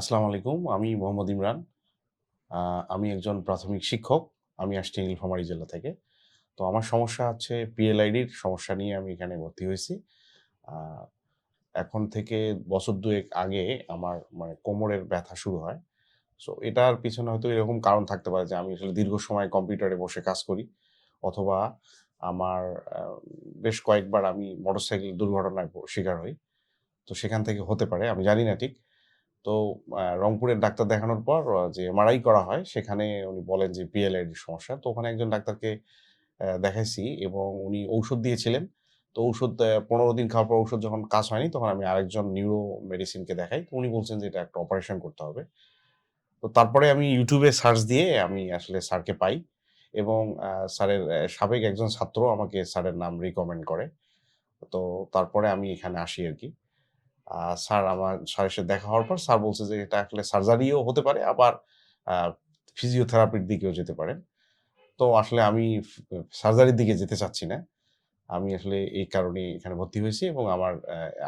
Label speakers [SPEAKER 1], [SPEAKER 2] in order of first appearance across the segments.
[SPEAKER 1] আসসালামু আলাইকুম, আমি মোহাম্মদ ইমরান। আমি একজন প্রাথমিক শিক্ষক, আমি আসছি নীলফামারী জেলা থেকে। তো আমার সমস্যা হচ্ছে পিএলআইডির সমস্যা নিয়ে আমি এখানে ভর্তি হয়েছি। এখন থেকে বছর দুয়েক আগে আমার মানে কোমরের ব্যথা শুরু হয়। সো এটার পিছনে হয়তো এরকম কারণ থাকতে পারে যে আমি আসলে দীর্ঘ সময় কম্পিউটারে বসে কাজ করি। অথবা আমার বেশ কয়েকবার আমি মোটরসাইকেল দুর্ঘটনায় শিকার হই। তো সেখান থেকে হতে পারে, আমি জানি না ঠিক। তো রংপুরের ডাক্তার দেখানোর পর যে এমআরআই করা হয়, সেখানে উনি বলেন যে পিএলআইডির সমস্যা। তো ওখানে একজন ডাক্তারকে দেখাইছি এবং উনি ঔষধ দিয়েছিলেন। তো ঔষধ পনেরো দিন খাওয়ার পর ঔষধ যখন কাজ হয়নি, তখন আমি আরেকজন নিউরো মেডিসিনকে দেখাই। তো উনি বলছেন যে এটা একটা অপারেশন করতে হবে। তো তারপরে আমি ইউটিউবে সার্চ দিয়ে আমি আসলে স্যারকে পাই এবং স্যারের সাবেক একজন ছাত্র আমাকে স্যারের নাম রিকমেন্ড করে। তো তারপরে আমি এখানে আসি আর কি। স্যার আমার, স্যারের সাথে দেখা হওয়ার পর স্যার বলছে যে এটা আসলে সার্জারিও হতে পারে, আবার ফিজিওথেরাপির দিকেও যেতে পারে তো আসলে আমি সার্জারির দিকে যেতে চাচ্ছি না। আমি আসলে এই কারণে এখানে ভর্তি হয়েছি এবং আমার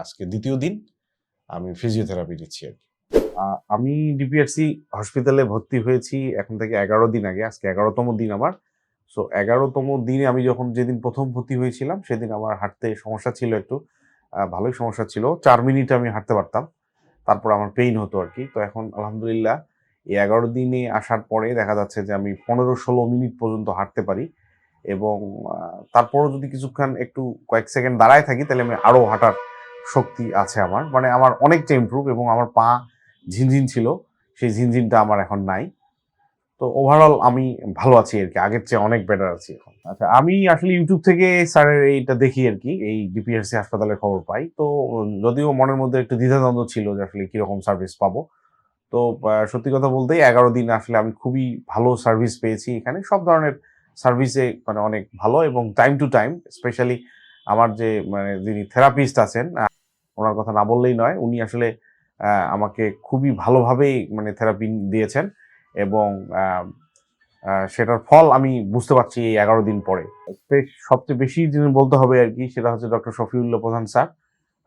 [SPEAKER 1] আজকে দ্বিতীয় দিন আমি ফিজিওথেরাপি নিচ্ছি আর কি। আমি ডিপিআরসি হসপিটালে ভর্তি হয়েছি এখন থেকে এগারো দিন আগে, আজকে এগারোতম দিন আমার। সো এগারোতম দিনে আমি যখন যেদিন প্রথম ভর্তি হয়েছিলাম, সেদিন আমার হাঁটতে সমস্যা ছিল একটু। ভালোই সমস্যা ছিল। চার মিনিট আমি হাঁটতে পারতাম। তারপর আমার পেইন হতো আর কি। তো এখন আলহামদুলিল্লাহ এই এগারো দিনে আসার পরে দেখা যাচ্ছে যে আমি পনেরো ষোলো মিনিট পর্যন্ত হাঁটতে পারি এবং তারপরও যদি কিছুক্ষণ একটু কয়েক সেকেন্ড দাঁড়ায় থাকি, তাহলে আমি আরও হাঁটার শক্তি আছে আমার। মানে আমার অনেকটা ইমপ্রুভ এবং আমার পা ঝিনঝিন ছিল। সেই ঝিনঝিনটা আমার এখন নাই। তো ওভারঅল আমি ভালো আছি আর কি, আগের চেয়ে অনেক বেটার আছি এখন। আচ্ছা আমি আসলে ইউটিউব থেকে স্যারের এইটা দেখি আর কি, এই ডিপিআরসি হাসপাতালের খবর পাই। তো, যদিও মনের মধ্যে একটু দ্বিধাদ্বন্দ্ব ছিল যে আসলে কীরকম সার্ভিস পাবো। তো সত্যি কথা বলতে এগারো দিন আসলে আমি খুবই ভালো সার্ভিস পেয়েছি এখানে। সব ধরনের সার্ভিসে মানে অনেক ভালো এবং টাইম টু টাইম স্পেশালি আমার যে মানে যিনি থেরাপিস্ট আছেন ওনার কথা না বললেই নয়, উনি আসলে আমাকে খুবই ভালোভাবেই মানে থেরাপি দিয়েছেন। এবং সেটার ফল আমি বুঝতে পারছি এই এগারো দিন পরে। সবচেয়ে বেশি যিনি বলতে হবে আর কি, সেটা হচ্ছে ডক্টর শফিউল্লাহ প্রধান স্যার।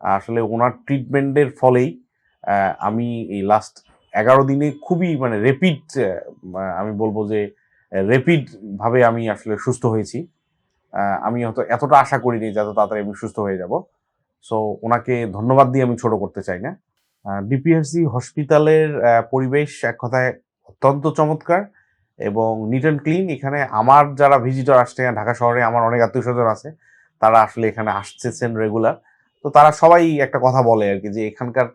[SPEAKER 1] আসলে ওনার ট্রিটমেন্টের ফলেই আমি এই লাস্ট এগারো দিনে খুবই মানে রেপিড আমি বলব যে রেপিড ভাবে আমি আসলে সুস্থ হয়েছি। আমি হয়তো এতটা আশা করিনি যে এত তাড়াতাড়ি আমি সুস্থ হয়ে যাব। সো ওনাকে ধন্যবাদ দিয়ে আমি ছোট করতে চাই না। ডিপিআরসি হসপিটালের পরিবেশ এক কথায় অত্যন্ত চমৎকার এবং নিট অ্যান্ড ক্লিন এখানে আমার যারা ভিজিটর আসছে ঢাকা শহরে, আমার অনেক আত্মীয় স্বজন আছে, তারা আসলে এখানে আসতেছেন রেগুলার তো তারা সবাই একটা কথা বলে আর কি যে এখানকার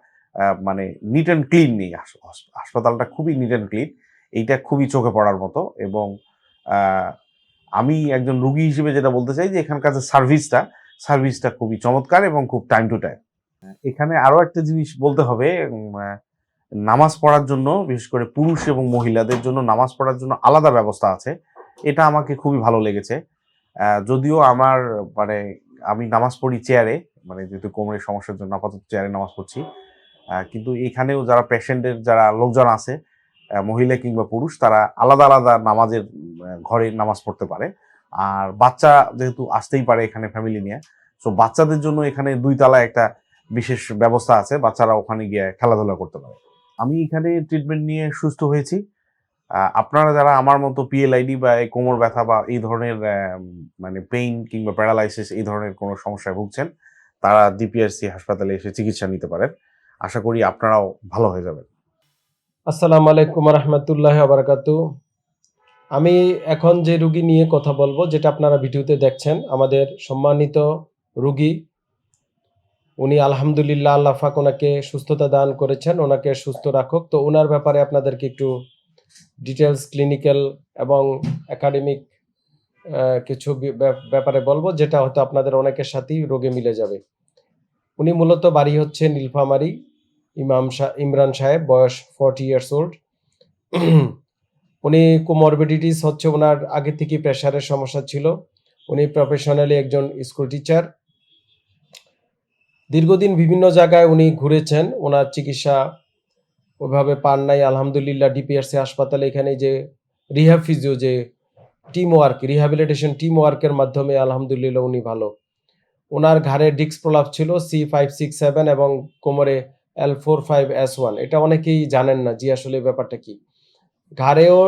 [SPEAKER 1] মানে নিট অ্যান্ড ক্লিন নেই। হাস- হাস- হাসপাতালটা খুবই নিট অ্যান্ড ক্লিন এইটা খুবই চোখে পড়ার মতো এবং আমি একজন রুগী হিসেবে যেটা বলতে চাই যে এখানকার যে সার্ভিসটা সার্ভিসটা খুবই চমৎকার এবং খুব টাইম টু টাইম এখানে আরও একটা জিনিস বলতে হবে নামাজ পড়ার জন্য, বিশেষ করে পুরুষ এবং মহিলাদের জন্য নামাজ পড়ার জন্য আলাদা ব্যবস্থা আছে। এটা আমাকে খুবই ভালো লেগেছে। যদিও আমার মানে আমি নামাজ পড়ি চেয়ারে মানে যেহেতু কোমরের সমস্যার জন্য আপাতত চেয়ারে নামাজ পড়ছি। কিন্তু এখানেও যারা পেশেন্টের যারা লোকজন আছে মহিলা কিংবা পুরুষ, তারা আলাদা আলাদা নামাজের ঘরে নামাজ পড়তে পারে। আর বাচ্চা যেহেতু আসতেই পারে এখানে ফ্যামিলি নিয়ে সো বাচ্চাদের জন্য এখানে দুই তলায় একটা বিশেষ ব্যবস্থা আছে। বাচ্চারা ওখানে গিয়ে খেলাধুলা করতে পারে। আমি এখানে ট্রিটমেন্ট নিয়ে সুস্থ হয়েছি। আপনারা যারা আমার মতো পিএলআইডি বা কোমর ব্যথা বা এই ধরনের মানে পেইন কিংবা প্যারালাইসিস এই ধরনের কোনো সমস্যায় ভুগছেন, তারা ডিপিআরসি হাসপাতালে এসে চিকিৎসা নিতে পারেন। আশা করি আপনারাও ভালো হয়ে যাবেন।
[SPEAKER 2] আসসালামু আলাইকুম রহমতুল্লাহ আবরকাতু। আমি এখন যে রুগী নিয়ে কথা বলব, যেটা আপনারা ভিডিওতে দেখছেন, আমাদের সম্মানিত রুগী উনি আলহামদুলিল্লাহ আল্লাহ পাক ওনাকে সুস্থতা দান করেছেন, ওনাকে সুস্থ রাখুক। তো ওনার ব্যাপারে আপনাদেরকে একটু ডিটেলস ক্লিনিক্যাল এবং একাডেমিক কিছু ব্যাপারে বলব, যেটা হয়তো আপনাদের অনেকের সাথেই রোগে মিলে যাবে। উনি মূলত বাড়ি হচ্ছে নীলফামারী, ইমাম শাহ ইমরান সাহেব, বয়স ফর্টি ইয়ার্স ওল্ড উনি কোমরবিডিটিস হচ্ছে ওনার আগে থেকে প্রেশারের সমস্যা ছিল। উনি প্রফেশনালি একজন স্কুল টিচার দীর্ঘদিন বিভিন্ন জায়গায় উনি ঘুরেছেন, ওনার চিকিৎসা ওইভাবে পান নাই, আলহামদুলিল্লাহ ডিপিআরসি হাসপাতালে এখানে যে রিহ্যাব ফিজিও যে টিম ওয়ার্ক রিহ্যাবিলিটেশন টিম ওয়ার্কের মাধ্যমে আলহামদুলিল্লাহ উনি ভালো। ওনার ঘাড়ে ডিস্ক প্রলাপ ছিল সি ফাইভ সিক্স সেভেন এবং কোমরে L four five S one এটা অনেকেই জানেন না জি আসলে ব্যাপারটা কি। ঘাড়েও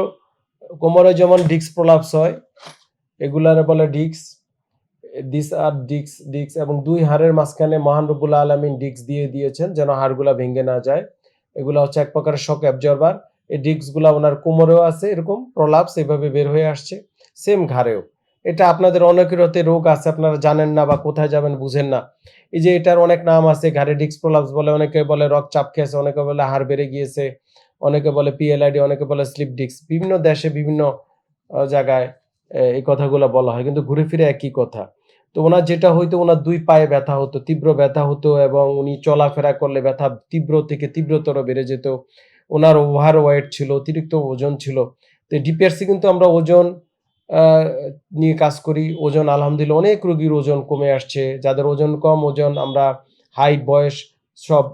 [SPEAKER 2] কোমরে যেমন ডিক্স প্রলাপস হয়, এগুলার বলে ডিক্স দিস আর ডিক্স ডিক্স এবং দুই হাড়ের মাঝখানে মহান রব্বুল আলমিন ডিক্স দিয়ে দিয়েছেন যেন হাড়গুলা ভেঙে না যায়। এগুলো হচ্ছে এক প্রকারের শক অ্যাবজর্বার এই ডিস্কগুলো ওনার কোমরেও আছে, এরকম প্রলাপস এভাবে বের হয়ে আসছে সেম ঘাড়েও। এটা আপনাদের অনেকের হতে রোগ আছে, আপনারা জানেন না বা কোথায় যাবেন বুঝেন না। এই যে এটার অনেক নাম আছে, ঘাড়ে ডিস্ক প্রলাপস বলে, অনেকে বলে রক চাপ খেয়েছে, অনেকে বলে হাড় বেড়ে গিয়েছে, অনেকে বলে পিএলআইডি অনেকে বলে স্লিপ ডিস্ক বিভিন্ন দেশে বিভিন্ন জায়গায় এই কথাগুলো বলা হয়, কিন্তু ঘুরে ফিরে একই কথা। তো ওনার যেটা হইতো, ওনার দুই পায়ে ব্যথা হতো, তীব্র ব্যথা হতো এবং উনি চলাফেরা করলে ব্যথা তীব্র থেকে তীব্রতর বেড়ে যেত। ওনার ওভার ওয়েট ছিল, অতিরিক্ত ওজন ছিল। তো ডিপিআরসি কিন্তু আমরা ওজন নিয়ে কাজ করি। ওজন আলহামদুলিল্লাহ অনেক রোগীর ওজন কমে আসছে। যাদের ওজন কম, ওজন আমরা হাইট, বয়স সব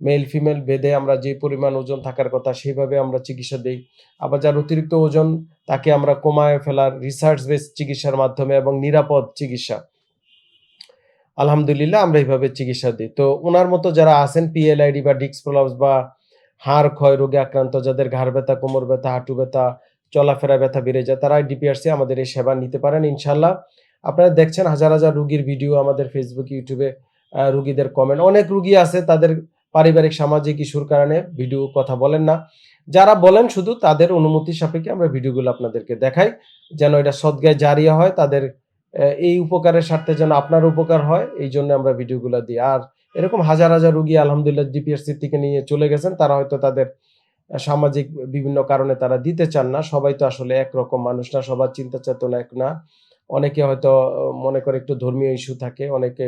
[SPEAKER 2] মেল, ফিমেল ভেদে আমরা যে পরিমাণ ওজন থাকার কথা সেইভাবে আমরা চিকিৎসা দিই। আবার যার অতিরিক্ত ওজন, তাকে আমরা কমায় ফেলার রিসার্চ বেস চিকিৎসার মাধ্যমে এবং নিরাপদ চিকিৎসা। আলহামদুলিল্লাহ আমরা এইভাবে চিকিৎসা দিই। তো ওনার মতো যারা আছেন পিএলআইডি বা ডিক্স প্রলাপস বা হাড় ক্ষয় রোগে আক্রান্ত, যাদের ঘাড় ব্যথা, কোমর ব্যথা, হাঁটু ব্যথা, চলাফেরা ব্যথা বেড়ে যায়, তারা ডিপিআরসি আমাদের এই সেবা নিতে পারেন ইনশাল্লাহ আপনারা দেখছেন হাজার হাজার রুগীর ভিডিও আমাদের ফেসবুক ইউটিউবে রুগীদের কমেন্ট অনেক রুগী আছে, তাদের পারিবারিক, সামাজিক ইস্যুর কারণে ভিডিও কথা বলেন না। যারা বলেন শুধু তাদের অনুমতি সাপেক্ষে আমরা ভিডিওগুলো আপনাদেরকে দেখাই, যেন এটা সদ্গায় জারিয়া হয়, তাদের এই উপকারের স্বার্থে যেন আপনার উপকার হয়, এই জন্য আমরা ভিডিওগুলো দিই। আর এরকম হাজার হাজার রুগী আলহামদুলিল্লাহ ডিপিএসসি থেকে নিয়ে চলে গেছেন, তারা হয়তো তাদের সামাজিক বিভিন্ন কারণে তারা দিতে চান না। সবাই তো আসলে একরকম মানুষ না, সবার চিন্তা চেতনা এক না। অনেকে হয়তো মনে করে একটু ধর্মীয় ইস্যু থাকে, অনেকে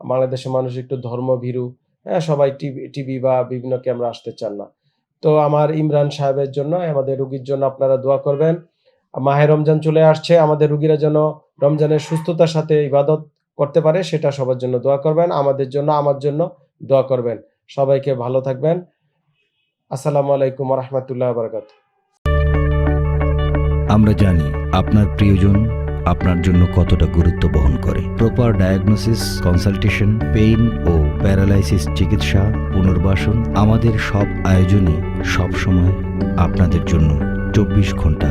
[SPEAKER 2] বাংলাদেশের মানুষ একটু ধর্মভীরু হ্যাঁ সবাই টিভি টিভি বা বিভিন্ন ক্যামেরা আসতে চান না। তো আমার ইমরান সাহেবের জন্য, আমাদের রুগীর জন্য আপনারা দোয়া করবেন। মাহে রমজান চলে আসছে, আমাদের রুগীরা যেন রমজানের সুস্থতার সাথে ইবাদত করতে পারে, সেটা সবার জন্য দোয়া করবেন, আমাদের জন্য, আমার জন্য দোয়া করবেন। সবাইকে ভালো থাকবেন। আসসালামু আলাইকুম রহমতুল্লাহ বারকাত
[SPEAKER 3] আমরা জানি আপনার প্রিয়জন আপনার জন্য কতটা গুরুত্ব বহন করে। প্রপার ডায়াগনোসিস কনসালটেশন পেইন ও প্যারালাইসিস চিকিৎসা, পুনর্বাসন আমাদের সব আয়োজনই সবসময় আপনাদের জন্য চব্বিশ ঘণ্টা